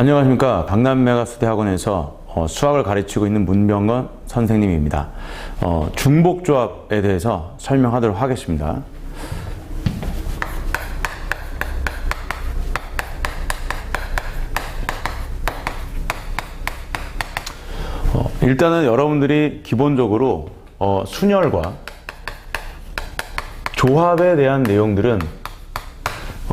안녕하십니까 박남메가수대학원에서 어, 수학을 가르치고 있는 문병건 선생님입니다. 어, 중복조합에 대해서 설명하도록 하겠습니다. 어, 일단은 여러분들이 기본적으로 어, 순열과 조합에 대한 내용들은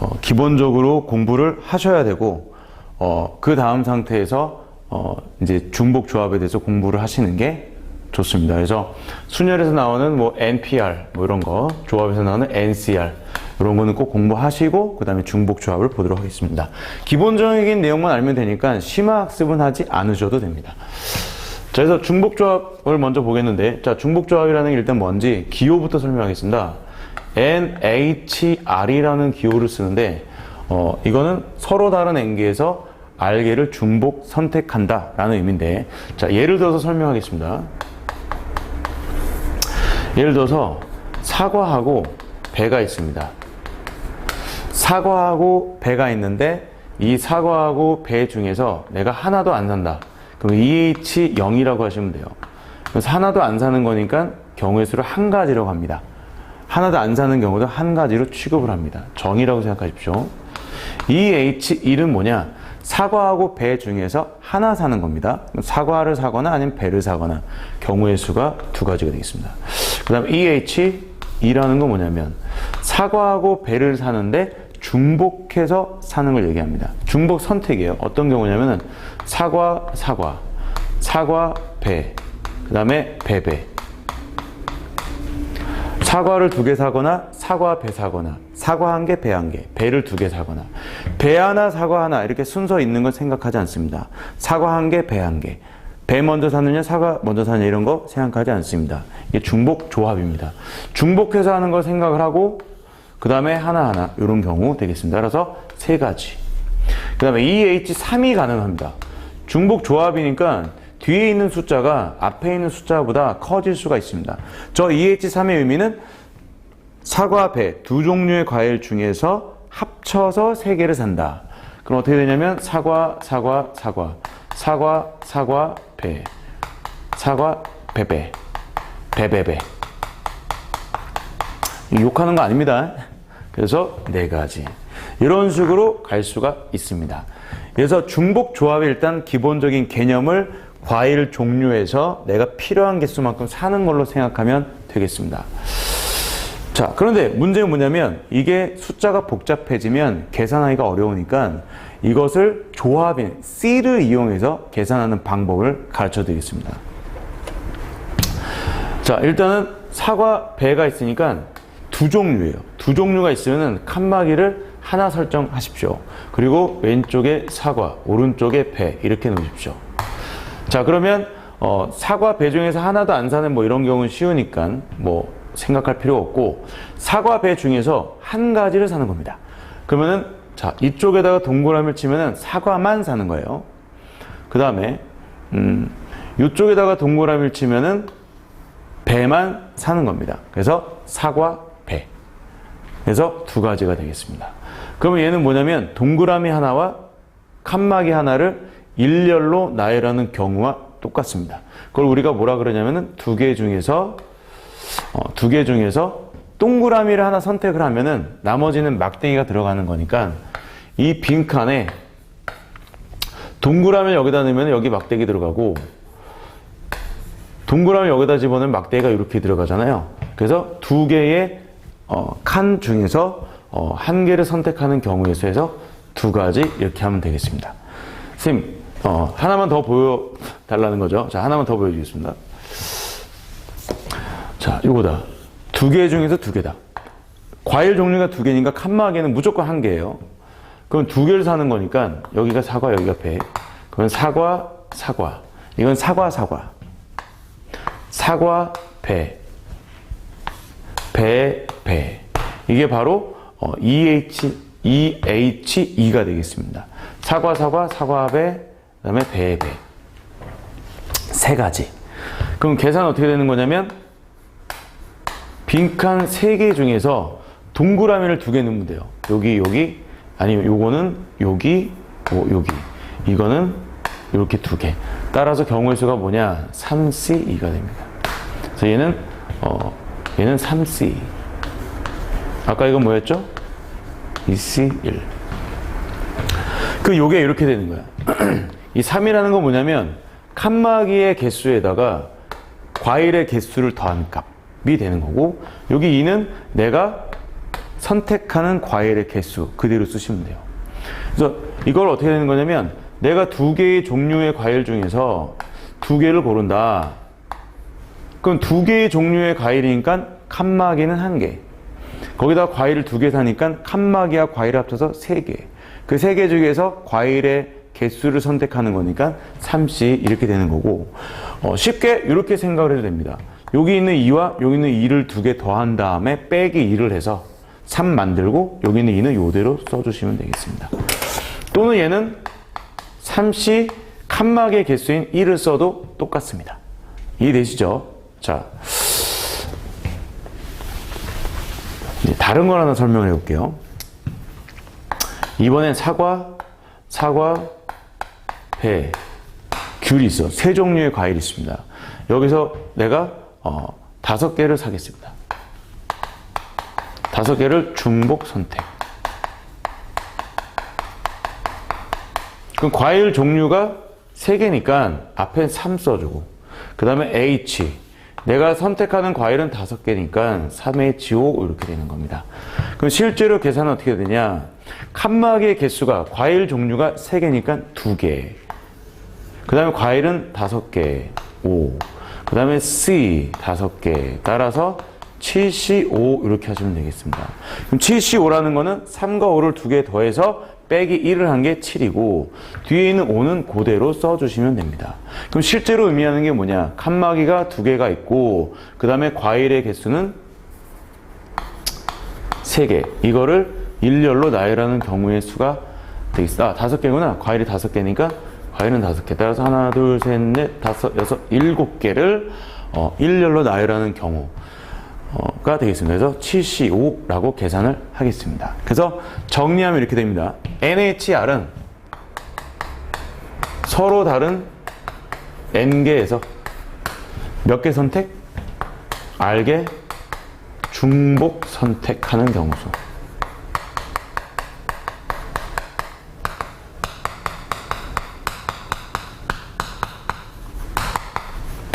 어, 기본적으로 공부를 하셔야 되고 어, 그 다음 상태에서 어, 이제 중복 조합에 대해서 공부를 하시는 게 좋습니다. 그래서 순열에서 나오는 뭐 NPR 뭐 이런 거, 조합에서 나오는 NCR 이런 거는 꼭 공부하시고 그 다음에 중복 조합을 보도록 하겠습니다. 기본적인 내용만 알면 되니까 심화 학습은 하지 않으셔도 됩니다. 자, 그래서 중복 조합을 먼저 보겠는데, 자, 중복 조합이라는 게 일단 뭔지 기호부터 설명하겠습니다. NHR이라는 기호를 쓰는데, 어, 이거는 서로 다른 N개에서 R개를 중복 선택한다 라는 의미인데, 자, 예를 들어서 설명하겠습니다. 예를 들어서 사과하고 배가 있습니다. 사과하고 배가 있는데 이 사과하고 배 중에서 내가 하나도 안 산다. 그럼 EH 0이라고 하시면 돼요. 그래서 하나도 안 사는 거니까 경우의 수를 한 가지라고 합니다. 하나도 안 사는 경우도 한 가지로 취급을 합니다. 정이라고 생각하십시오. EH 1은 뭐냐? 사과하고 배 중에서 하나 사는 겁니다. 사과를 사거나 아니면 배를 사거나 경우의 수가 두 가지가 되겠습니다. 그 다음 EH 2라는 건 뭐냐면 사과하고 배를 사는데 중복해서 사는 걸 얘기합니다. 중복 선택이에요. 어떤 경우냐면은 사과, 사과, 사과, 배, 그 다음에 배 배. 사과를 두 개 사거나 사과 배 사거나 사과 한 개, 배 한 개, 배를 두 개 사거나 배 하나, 사과 하나 이렇게 순서 있는 건 생각하지 않습니다. 사과 한 개, 배 한 개. 배 먼저 사느냐, 사과 먼저 사느냐 이런 거 생각하지 않습니다. 이게 중복 조합입니다. 중복해서 하는 걸 생각을 하고 그 다음에 하나하나 이런 경우 되겠습니다. 따라서 세 가지. 그 다음에 EH3이 가능합니다. 중복 조합이니까 뒤에 있는 숫자가 앞에 있는 숫자보다 커질 수가 있습니다. 저 EH3의 의미는 사과, 배 두 종류의 과일 중에서 합쳐서 세 개를 산다. 그럼 어떻게 되냐면 사과, 사과, 사과, 사과, 사과, 배, 사과, 배배, 배배배. 욕하는 거 아닙니다. 그래서 네 가지. 이런 식으로 갈 수가 있습니다. 그래서 중복 조합의 일단 기본적인 개념을 과일 종류에서 내가 필요한 개수만큼 사는 걸로 생각하면 되겠습니다. 자, 그런데 문제는 뭐냐면 이게 숫자가 복잡해지면 계산하기가 어려우니까 이것을 조합인 C를 이용해서 계산하는 방법을 가르쳐 드리겠습니다. 자, 일단은 사과 배가 있으니까 두 종류예요. 두 종류가 있으면 칸막이를 하나 설정하십시오. 그리고 왼쪽에 사과, 오른쪽에 배 이렇게 놓으십시오. 자, 그러면 어, 사과 배 중에서 하나도 안 사는 뭐 이런 경우는 쉬우니까 뭐 생각할 필요 없고 사과 배 중에서 한 가지를 사는 겁니다. 그러면은 자 이쪽에다가 동그라미를 치면은 사과만 사는 거예요. 그 다음에 음, 이쪽에다가 동그라미를 치면은 배만 사는 겁니다. 그래서 사과 배. 그래서 두 가지가 되겠습니다. 그러면 얘는 뭐냐면 동그라미 하나와 칸막이 하나를 일렬로 나열하는 경우와 똑같습니다. 그걸 우리가 뭐라 그러냐면은 두 개 중에서 어, 두 개 중에서 동그라미를 하나 선택을 하면은 나머지는 막대기가 들어가는 거니까 이 빈칸에 동그라미 여기다 넣으면 여기 막대기 들어가고 동그라미 여기다 집어넣으면 막대기가 이렇게 들어가잖아요. 그래서 두 개의 어, 칸 중에서 어, 한 개를 선택하는 경우에 수해서 두 가지 이렇게 하면 되겠습니다. 선생님, 어, 하나만 더 보여달라는 거죠. 자, 하나만 더 보여주겠습니다. 자, 이거다. 두 개 중에서 두 개다. 과일 종류가 두 개니까 칸막이는 무조건 한 개예요. 그럼 두 개를 사는 거니까 여기가 사과, 여기가 배. 그러면 사과, 사과. 이건 사과, 사과. 사과, 배. 배, 배. 이게 바로 어, EH, EH2가 되겠습니다. 사과, 사과, 사과, 배, 그 다음에 배, 배. 세 가지. 그럼 계산 어떻게 되는 거냐면 빈칸 세 개 중에서 동그라미를 두 개 넣으면 돼요. 여기, 여기, 아니면 요거는 여기, 요, 여기. 이거는 이렇게 두 개. 따라서 경우의 수가 뭐냐? 3C2가 됩니다. 그래서 얘는 어 얘는 3C. 아까 이건 뭐였죠? 2C1. 그 요게 이렇게 되는 거야. 이 3이라는 건 뭐냐면 칸막이의 개수에다가 과일의 개수를 더한 값이 되는 거고 여기 2는 내가 선택하는 과일의 개수 그대로 쓰시면 돼요. 그래서 이걸 어떻게 되는 거냐면 내가 두 개의 종류의 과일 중에서 두 개를 고른다. 그럼 두 개의 종류의 과일이니까 칸막이는 한 개. 거기다 과일을 두 개 사니까 칸막이와 과일을 합쳐서 세 개. 그 세 개 중에서 과일의 개수를 선택하는 거니까 3씩 이렇게 되는 거고 어, 쉽게 이렇게 생각을 해도 됩니다. 여기 있는 2와 여기 있는 2를 두 개 더한 다음에 빼기 2를 해서 3 만들고 여기 있는 2는 이대로 써주시면 되겠습니다. 또는 얘는 3시 칸막의 개수인 1을 써도 똑같습니다. 이해되시죠? 자, 다른 걸 하나 설명을 해볼게요. 이번엔 사과, 사과, 배, 귤이 있어. 세 종류의 과일이 있습니다. 여기서 내가 어, 다섯 개를 사겠습니다. 다섯 개를 중복 선택. 그럼 과일 종류가 세 개니까 앞에 3 써주고, 그 다음에 H. 내가 선택하는 과일은 다섯 개니까 3H5 이렇게 되는 겁니다. 그럼 실제로 계산은 어떻게 되냐? 칸막이의 개수가 과일 종류가 세 개니까 두 개. 그 다음에 과일은 다섯 개, 5. 그 다음에 C 다섯 개. 따라서 7C5 이렇게 하시면 되겠습니다. 그럼 7C5라는 거는 3과 5를 두 개 더해서 빼기 1을 한 게 7이고 뒤에 있는 5는 그대로 써주시면 됩니다. 그럼 실제로 의미하는 게 뭐냐? 칸막이가 두 개가 있고 그 다음에 과일의 개수는 3개. 이거를 일렬로 나열하는 경우의 수가 되겠어. 아, 다섯 개구나. 과일이 다섯 개니까 과일은 다섯 개. 따라서 하나, 둘, 셋, 넷, 다섯, 여섯, 일곱 개를 어, 일렬로 나열하는 경우. 가 되겠습니다. 그래서 7C5라고 계산을 하겠습니다. 그래서 정리하면 이렇게 됩니다. NHR은 서로 다른 N개에서 몇 개 선택? R개 중복 선택하는 경우수.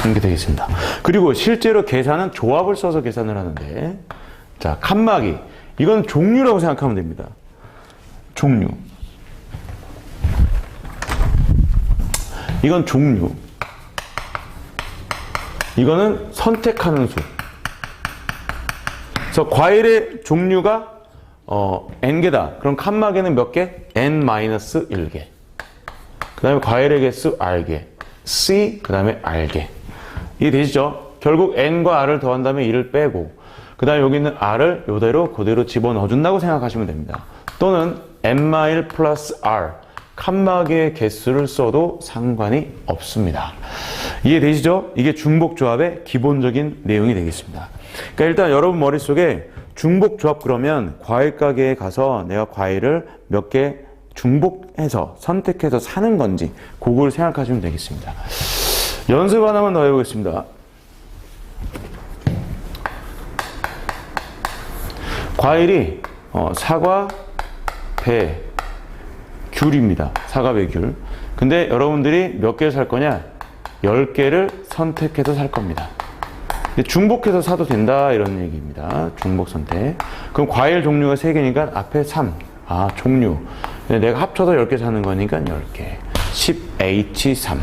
이렇게 되겠습니다. 그리고 실제로 계산은 조합을 써서 계산을 하는데, 자, 칸막이. 이건 종류라고 생각하면 됩니다. 종류. 이건 종류. 이거는 선택하는 수. 그래서 과일의 종류가 어, n개다. 그럼 칸막이는 몇 개? n-1개. 그 다음에 과일의 개수 r개. c, 그 다음에 r개. 이해되시죠? 결국 n과 r을 더한 다음에 1을 빼고 그 다음에 여기 있는 r을 이대로 그대로 집어넣어 준다고 생각하시면 됩니다. 또는 n-1 플러스 r 칸막이의 개수를 써도 상관이 없습니다. 이해되시죠? 이게 중복조합의 기본적인 내용이 되겠습니다. 그러니까 일단 여러분 머릿속에 중복조합 그러면 과일 가게에 가서 내가 과일을 몇 개 중복해서 선택해서 사는 건지 그걸 생각하시면 되겠습니다. 연습 하나만 더 해보겠습니다. 과일이 어, 사과, 배, 귤입니다. 사과, 배, 귤. 근데 여러분들이 몇 개를 살 거냐? 10개를 선택해서 살 겁니다. 중복해서 사도 된다 이런 얘기입니다. 중복 선택. 그럼 과일 종류가 3개니까 앞에 3. 아, 종류. 내가 합쳐서 10개 사는 거니까 10개. 10H3.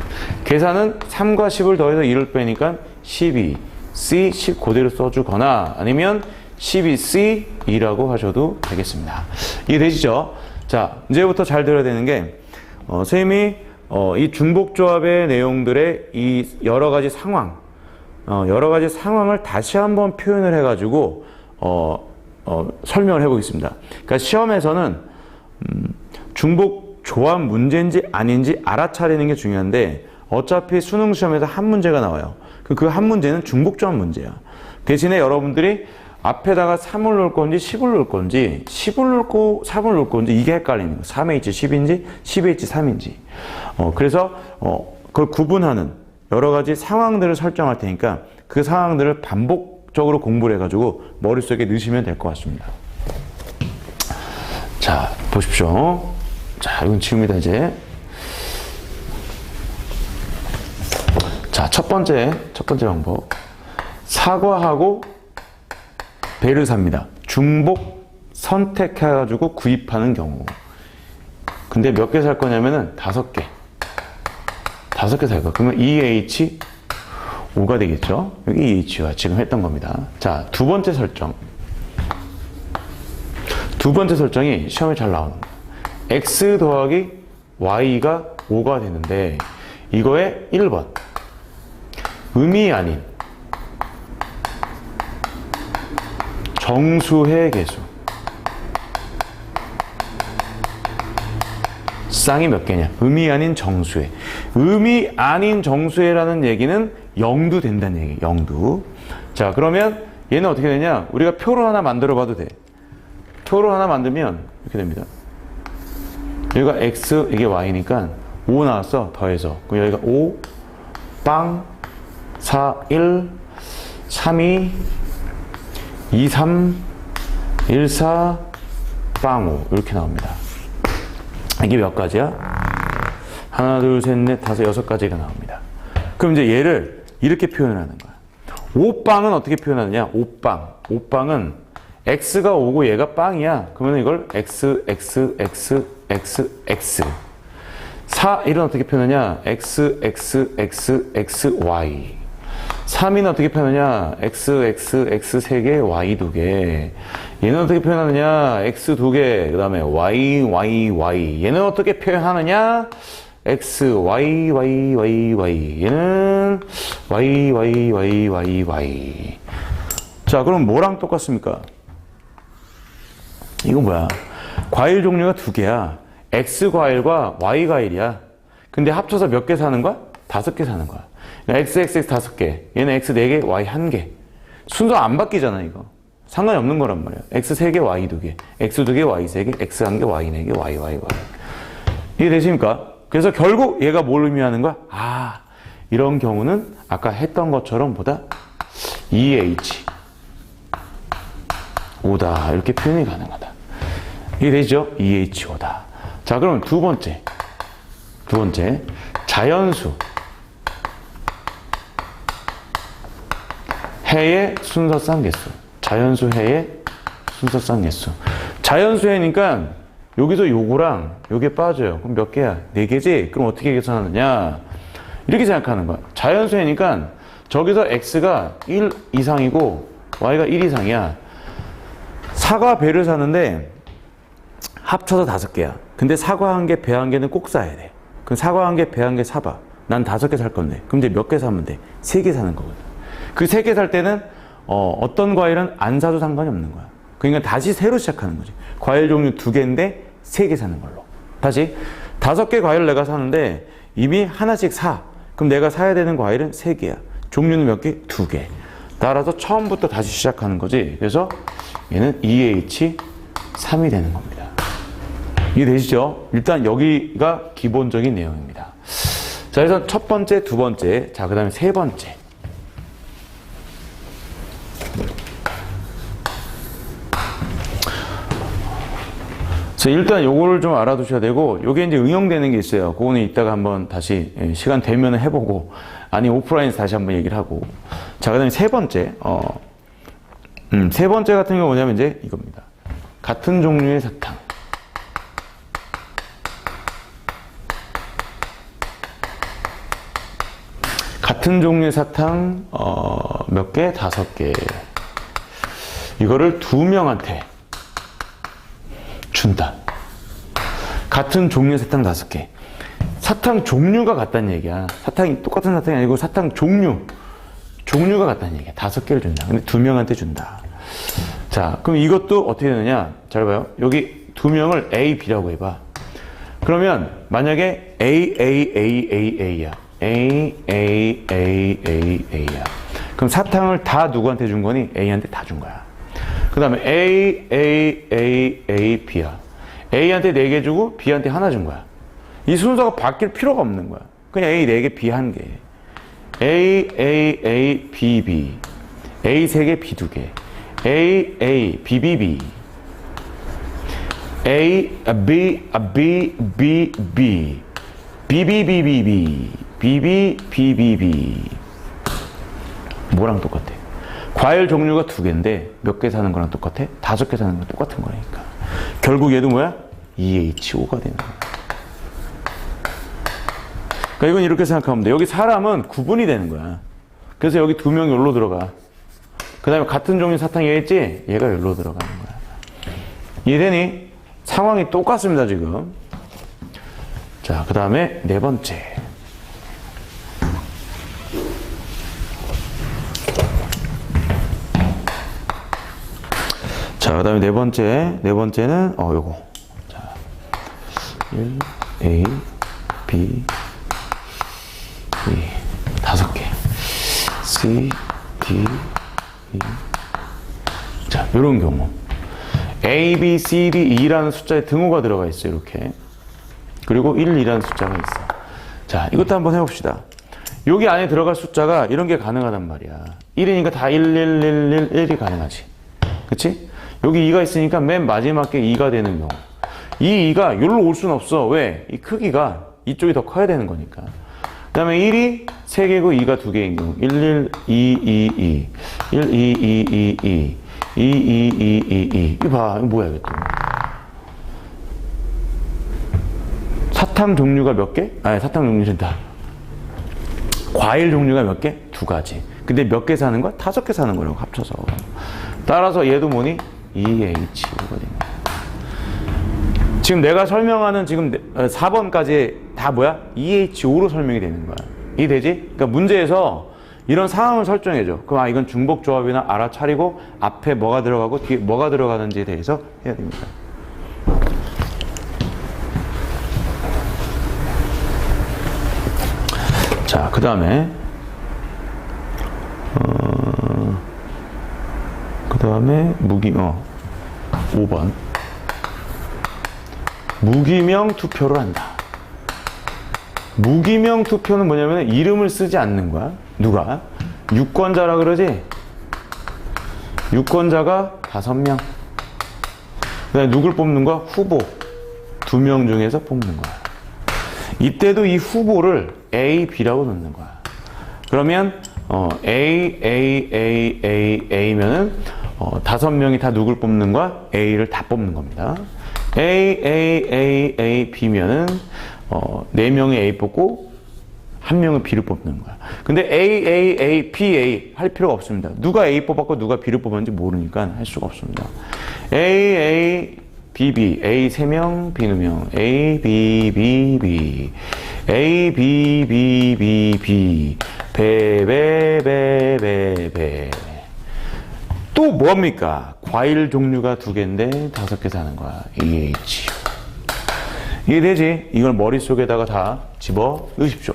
계산은 3과 10을 더해서 1을 빼니까 12. C 10 그대로 써주거나 아니면 12C 2라고 하셔도 되겠습니다. 이해되시죠? 자, 이제부터 잘 들어야 되는 게, 어, 선생님이 어, 이 중복조합의 내용들의 이 여러 가지 상황, 어, 여러 가지 상황을 다시 한번 표현을 해가지고, 어, 어, 설명을 해보겠습니다. 그러니까 시험에서는, 음, 중복 조합 문제인지 아닌지 알아차리는 게 중요한데, 어차피 수능 시험에서 한 문제가 나와요. 그 한 문제는 중복 조합 문제야. 대신에 여러분들이 앞에다가 3을 넣을 건지 10을 넣을 건지 10을 넣고 3을 넣을 건지 이게 헷갈리는 거예요. 3H 10인지 10H 3인지. 어, 그래서 어, 그걸 구분하는 여러 가지 상황들을 설정할 테니까 그 상황들을 반복적으로 공부를 해가지고 머릿속에 넣으시면 될 것 같습니다. 자, 보십시오. 자, 이건 지웁니다, 이제. 자, 첫 번째, 첫 번째 방법. 사과하고 배를 삽니다. 중복 선택해가지고 구입하는 경우. 근데 몇 개 살 거냐면은 다섯 개. 다섯 개 살 거야. 그러면 EH 5가 되겠죠? 여기 EH가 지금 했던 겁니다. 자, 두 번째 설정. 두 번째 설정이 시험에 잘 거예요. X 더하기 Y가 5가 되는데 이거의 1번. 음이 아닌 정수의 개수. 쌍이 몇 개냐? 음이 아닌 정수의. 음이 아닌 정수의라는 얘기는 0도 된다는 얘기예요. 0도. 자, 그러면 얘는 어떻게 되냐? 우리가 표로 하나 만들어 봐도 돼. 표로 하나 만들면 이렇게 됩니다. 여기가 x, 이게 y니까 5 나왔어. 더해서. 그럼 여기가 5, 빵, 4, 1, 3, 2, 2, 3, 1, 4, 빵, 5. 이렇게 나옵니다. 이게 몇 가지야? 하나, 둘, 셋, 넷, 다섯, 여섯 가지가 나옵니다. 그럼 이제 얘를 이렇게 표현하는 거야. 5빵은 어떻게 표현하느냐? 5빵. 5빵은 x가 5고 얘가 빵이야. 그러면 이걸 x, x, x, x, x. 4, 1은 어떻게 표현하냐? x, x, x, x, y. 3위는 어떻게 표현하냐? x, x, x 3개, y 2개. 얘는 어떻게 표현하느냐? x 2개, 그 다음에 y, y, y. 얘는 어떻게 표현하느냐? x, y, y, y, y. 얘는 y, y, y, y, y. 자, 그럼 뭐랑 똑같습니까? 이거 뭐야? 과일 종류가 두 개야. X 과일과 Y 과일이야. 근데 합쳐서 몇 개 사는 거야? 다섯 개 사는 거야. 그러니까 X, X, X 다섯 개. 얘는 X 네 개, Y 한 개. 순서 안 바뀌잖아, 이거. 상관이 없는 거란 말이야. X 세 개, Y 두 개. X 두 개, Y 세 개, X 한 개, Y 네 개, Y, Y, Y. 이해되십니까? 그래서 결국 얘가 뭘 의미하는 거야? 아, 이런 경우는 아까 했던 것처럼 보다 EH. 오다. 이렇게 표현이 가능하다. 이해되죠? EH5다. 자, 그럼 두 번째. 두 번째. 자연수. 해의 순서쌍 개수. 자연수 해의 순서쌍 개수. 자연수 해니까 여기서 요거랑 요게 빠져요. 그럼 몇 개야? 네 개지? 그럼 어떻게 계산하느냐? 이렇게 생각하는 거야. 자연수 해니까 저기서 x가 1 이상이고 y가 1 이상이야. 사과 배를 사는데 합쳐서 다섯 개야. 근데 사과 한 개, 배 한 개는 꼭 사야 돼. 그럼 사과 한 개, 배 한 개 사봐. 난 다섯 개 살 건데. 그럼 이제 몇 개 사면 돼? 세 개 사는 거거든. 그 세 개 살 때는 어, 어떤 과일은 안 사도 상관이 없는 거야. 그러니까 다시 새로 시작하는 거지. 과일 종류 두 개인데 세 개 사는 걸로. 다시 다섯 개 과일을 내가 사는데 이미 하나씩 사. 그럼 내가 사야 되는 과일은 세 개야. 종류는 몇 개? 두 개. 따라서 처음부터 다시 시작하는 거지. 그래서 얘는 EH 3이 되는 겁니다. 이해되시죠? 일단 여기가 기본적인 내용입니다. 자, 그래서 첫 번째, 두 번째, 자, 그 다음에 세 번째. 자, 일단 요거를 좀 알아두셔야 되고, 요게 이제 응용되는 게 있어요. 그거는 이따가 한번 다시 예, 시간 되면 해보고, 아니, 오프라인에서 다시 한번 얘기를 하고. 자, 그 다음에 세 번째, 어, 음, 세 번째 같은 경우 뭐냐면 이제 이겁니다. 같은 종류의 사탕. 같은 종류의 사탕 어, 몇 개? 다섯 개. 이거를 두 명한테 준다. 같은 종류의 사탕 다섯 개. 사탕 종류가 같다는 얘기야. 사탕이 똑같은 사탕이 아니고 사탕 종류. 종류가 같다는 얘기야. 다섯 개를 준다. 근데 두 명한테 준다. 자, 그럼 이것도 어떻게 되느냐? 잘 봐요. 여기 두 명을 A, B라고 해봐. 그러면 만약에 A, A, A, A, A야. A, A, A, A, A야. 그럼 사탕을 다 누구한테 준 거니? A한테 다 준 거야. 그 다음에 A, A, A, A, B야. A한테 4개 주고 B한테 하나 준 거야. 이 순서가 바뀔 필요가 없는 거야. 그냥 A 4개, B 1개. A, A, A, B, B. A 3개, B 2개. A, A, B, B, B. A, 아, B, 아, B, B, B. B, B, B, B, B. B, B, B, B, B. 뭐랑 똑같아? 과일 종류가 두 개인데 몇 개 사는 거랑 똑같아? 다섯 개 사는 거랑 똑같은 거니까. 결국 얘도 뭐야? EHO가 되는 거야. 그러니까 이건 이렇게 생각하면 돼. 여기 사람은 구분이 되는 거야. 그래서 여기 두 명이 여기로 들어가. 그 다음에 같은 종류 사탕이 얘 있지? 얘가 여기로 들어가는 거야. 이해되니? 상황이 똑같습니다, 지금. 자, 그 다음에 네 번째. 자, 그 다음에 네 번째. 네 번째는, 어, 요거. 자, 1, A, B, B. 다섯 개. C, D, E. 자, 요런 경우. A, B, C, D, E라는 숫자에 등호가 들어가 있어요, 이렇게. 그리고 1, 2라는 숫자가 있어. 자, 이것도 한번 해봅시다. 여기 안에 들어갈 숫자가 이런 게 가능하단 말이야. 1이니까 다 1, 1, 1, 1, 1이 가능하지. 그치? 여기 2가 있으니까 맨 마지막 게 2가 되는 경우. 이 2가 여기로 올 수는 없어. 왜? 이 크기가 이쪽이 더 커야 되는 거니까. 그 다음에 1이 3개고 2가 2개인 경우. 1, 1, 2, 2, 2. 1, 2, 2, 2, 2. 2, 2, 2, 2, 2. 이거 봐. 이거 뭐야, 이것도. 사탕 종류가 몇 개? 아니, 사탕 종류는 다. 과일 종류가 몇 개? 두 가지. 근데 몇 개 사는 거야? 다섯 개 사는 거라고 합쳐서. 따라서 얘도 뭐니? 거야. 지금 내가 설명하는 지금 4번까지 다 뭐야? EHO로 설명이 되는 거야. 이해되지? 그러니까 문제에서 이런 상황을 설정해줘. 그럼 아, 이건 중복 조합이나 알아차리고 앞에 뭐가 들어가고 뒤에 뭐가 들어가는지에 대해서 해야 됩니다. 자, 그 다음에, 어, 그 다음에 무기, 어, 5번. 무기명 투표를 한다. 무기명 투표는 뭐냐면 이름을 쓰지 않는 거야. 누가? 유권자라 그러지? 유권자가 다섯 명. 그 다음에 누굴 뽑는 거야? 후보. 두명 중에서 뽑는 거야. 이때도 이 후보를 A, B라고 넣는 거야. 그러면 어, A, A, A, A, A면은 어, 다섯 명이 다 누굴 뽑는 거야? A를 다 뽑는 겁니다. A, A, A, A, B면은 어, 네 명이 A 뽑고 한 명은 B를 뽑는 거야. 근데 A, A, A, B, A 할 필요가 없습니다. 누가 A 뽑았고 누가 B를 뽑았는지 모르니까 할 수가 없습니다. A, A, B, B, A 3명, B 2명, A, B, B, B, A, B, B, B, B, 배, 배, 배, 배, 배. 또 뭡니까? 과일 종류가 두 개인데 다섯 개 사는 거야. EH. 이해되지? 이걸 머릿속에다가 다 집어 넣으십시오.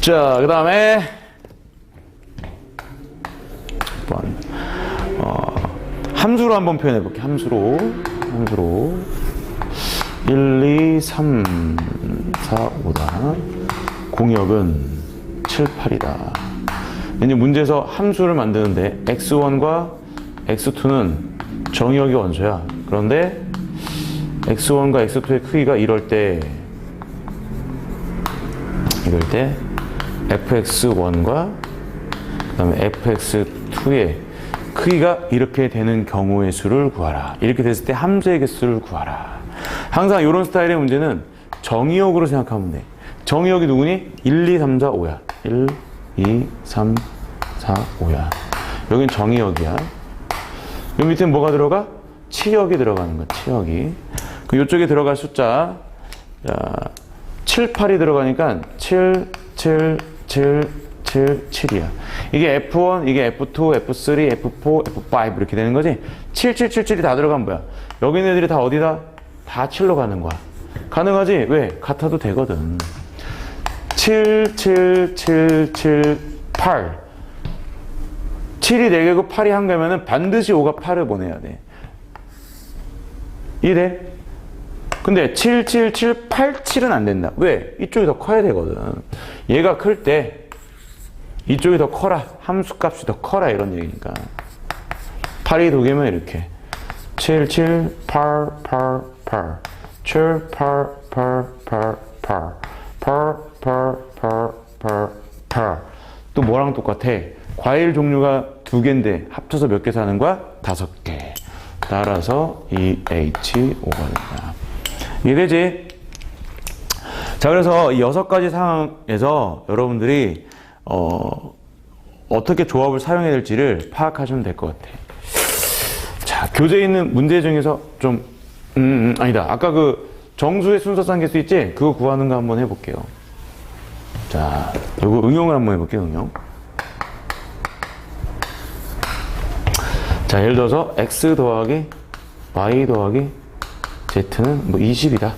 자, 그 다음에, 번, 어, 함수로 한번 표현해 볼게요. 함수로. 함수로. 1, 2, 3, 4, 5다. 공역은 7, 8이다. 이제 문제에서 함수를 만드는데 x1과 x2는 정의역이 원소야. 그런데 x1과 x2의 크기가 이럴 때 이럴 때 fx1과 그다음에 fx2의 크기가 이렇게 되는 경우의 수를 구하라. 이렇게 됐을 때 함수의 개수를 구하라. 항상 이런 스타일의 문제는 정의역으로 생각하면 돼. 정의역이 누구니? 1, 2, 3, 4, 5야. 1, 2, 3, 4, 5야. 여긴 정의역이야. 요 밑에 뭐가 들어가? 치역이 들어가는 거야, 치역이. 그 요쪽에 들어갈 숫자, 자, 7, 8이 들어가니까 7, 7, 7, 7, 7이야. 이게 F1, 이게 F2, F3, F4, F5 이렇게 되는 거지? 7, 7, 7, 7이 다 들어가면 뭐야? 여기 있는 애들이 다 어디다? 다 7로 가는 거야. 가능하지? 왜? 같아도 되거든. 7, 7, 7, 7, 8. 7이 4개고 8이 1개면은 반드시 5가 8을 보내야 돼. 이래? 근데 7, 7, 7, 8, 7은 안 된다. 왜? 이쪽이 더 커야 되거든. 얘가 클 때 이쪽이 더 커라. 함수 값이 더 커라. 이런 얘기니까. 8이 두 개면 이렇게. 7, 7, 8, 8, 8. 7, 8, 8, 8, 8. 8, 8, 8, 8, 8. 또 뭐랑 똑같아? 과일 종류가 두 개인데 합쳐서 몇 개 사는 거야? 다섯 개. 따라서 이 H5가 된다. 이해되지? 자, 그래서 이 여섯 가지 상황에서 여러분들이, 어, 어떻게 조합을 사용해야 될지를 파악하시면 될 것 같아. 자, 교재에 있는 문제 중에서 좀, 음, 음, 아니다. 아까 그 정수의 순서상 개수 있지? 그거 구하는 거 한번 해볼게요. 자, 요거 응용을 한번 해볼게요, 응용. 자, 예를 들어서 x 더하기 y 더하기 z는 뭐 20이다.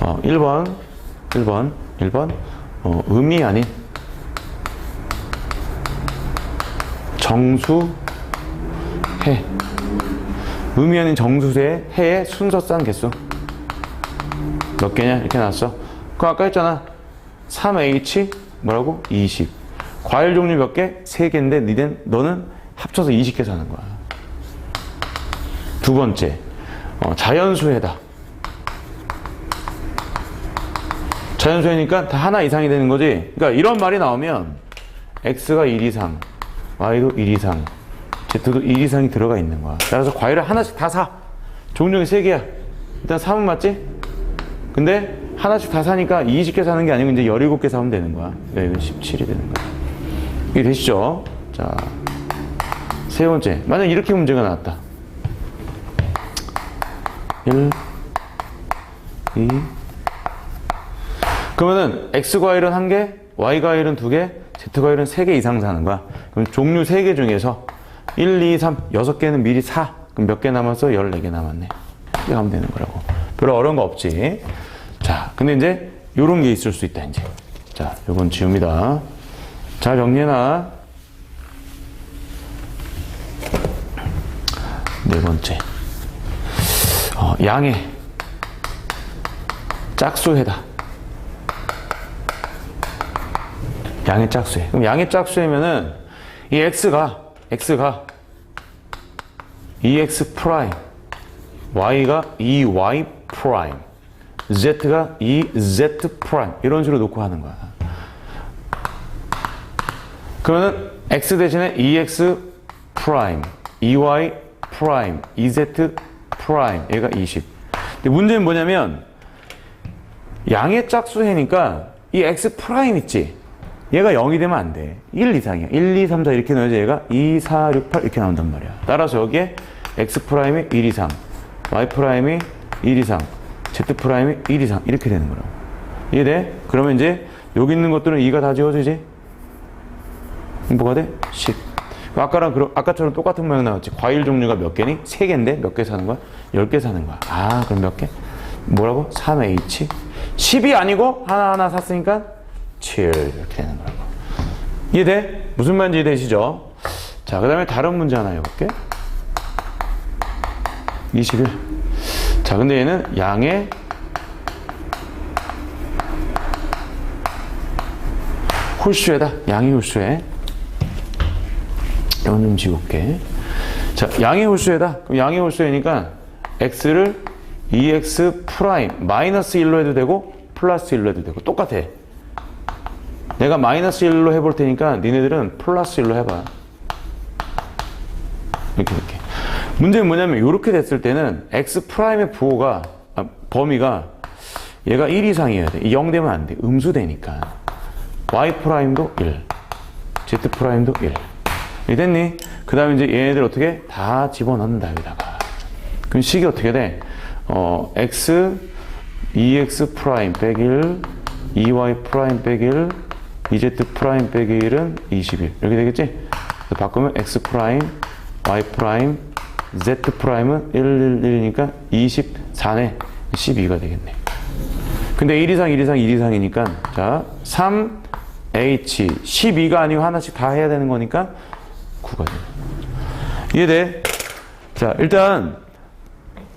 어, 1번, 1번, 1번, 어, 음이 아닌 정수 해. 음이 아닌 정수의 해의 순서상 개수. 몇 개냐? 이렇게 나왔어. 그 아까 했잖아. 3H 뭐라고? 20. 과일 종류 몇 개? 3개인데 니는 너는 합쳐서 20개 사는 거야. 두 번째. 어, 자연수해다. 자연수해니까 다 하나 이상이 되는 거지. 그러니까 이런 말이 나오면 x가 1 이상, y도 1 이상, z도 1 이상이 들어가 있는 거야. 따라서 과일을 하나씩 다 사. 종류가 3개야. 일단 3은 맞지? 근데 하나씩 다 사니까 20개 사는 게 아니고 이제 17개 사면 되는 거야. 이건 17이 되는 거야. 이게 되시죠? 자, 세 번째. 만약 이렇게 문제가 나왔다. 1, 2. 그러면은 x 과일은 한 개, y 과일은 두 개, z 과일은 세 개 이상 사는 거야. 그럼 종류 세 개 중에서 1, 2, 3, 여섯 개는 미리 사. 그럼 몇 개 남았어? 14개 남았네. 이렇게 하면 되는 거라고. 별로 어려운 거 없지. 자, 근데 이제 요런 게 있을 수 있다, 이제. 자, 요건 지웁니다. 잘 정리해놔. 네 번째. 어, 양의 짝수해다. 양의 짝수해. 그럼 양의 짝수해면은 이 x가 x가 2x 프라임, y가 2y 프라임, z가 2z 프라임 이런 식으로 놓고 하는 거야. 그러면 x 대신에 2x 프라임, 2y 프라임, 2z 프라임 얘가 20. 근데 문제는 뭐냐면 양의 짝수 해니까 이 x 있지? 얘가 0이 되면 안 돼. 1 이상이야. 1, 2, 3, 4 이렇게 넣어야지 얘가 2, 4, 6, 8 이렇게 나온단 말이야. 따라서 여기에 x 프라임이 1 이상, y 프라임이 1 이상, z 프라임이 1 이상 이렇게 되는 거라고. 이해돼? 그러면 이제 여기 있는 것들은 2가 다 지워지지? 뭐가 돼? 10. 아까랑 그럼 아까처럼 똑같은 모양 나왔지. 과일 종류가 몇 개니? 3개인데 몇 개 사는 거야? 10개 사는 거야. 아, 그럼 몇 개? 뭐라고? 3H. 10이 아니고 하나하나 샀으니까 7 이렇게 되는 거라고. 이해돼? 무슨 말인지 이해되시죠? 자, 그 다음에 다른 문제 하나 해볼게. 21. 자, 근데 얘는 양의 홀수에다. 양의 홀수에. 이건 좀 지울게. 자, 양의 홀수에다. 그럼 양의 홀수에니까 x를 2x 프라임 마이너스 1로 해도 되고 플러스 1로 해도 되고 똑같아. 내가 마이너스 1로 해볼 테니까 니네들은 플러스 1로 해봐. 이렇게 이렇게. 문제는 뭐냐면 이렇게 됐을 때는 x 프라임의 부호가 아, 범위가 얘가 1 이상이어야 돼. 0 되면 안 돼. 음수되니까. y 프라임도 1, z 프라임도 1. 이 됐니? 그 다음에 이제 얘네들 어떻게 다 집어넣는다 여기다가. 그럼 식이 어떻게 돼? 어, x 2x 프라임 빼기 1, 2y 프라임 빼기 1, 2z 프라임 빼기 1은 21 이렇게 되겠지? 바꾸면 x 프라임, y 프라임, z 프라임은 1, 1, 1이니까 24네 12가 되겠네. 근데 1 이상, 1 이상, 1 이상이니까 자 3, h 12가 아니고 하나씩 다 해야 되는 거니까 9가 돼요. 이해돼? 자, 일단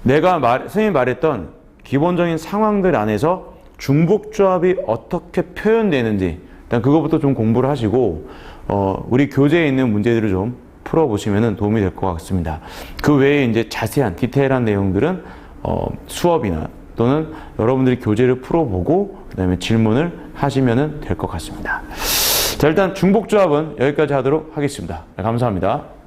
내가 말, 선생님이 말했던 기본적인 상황들 안에서 중복조합이 어떻게 표현되는지 일단 그거부터 좀 공부를 하시고 어, 우리 교재에 있는 문제들을 좀 풀어보시면 도움이 될 것 같습니다. 그 외에 이제 자세한 디테일한 내용들은 어, 수업이나 또는 여러분들이 교재를 풀어보고 그다음에 질문을 하시면 될 것 같습니다. 자 일단 중복조합은 여기까지 하도록 하겠습니다. 네, 감사합니다.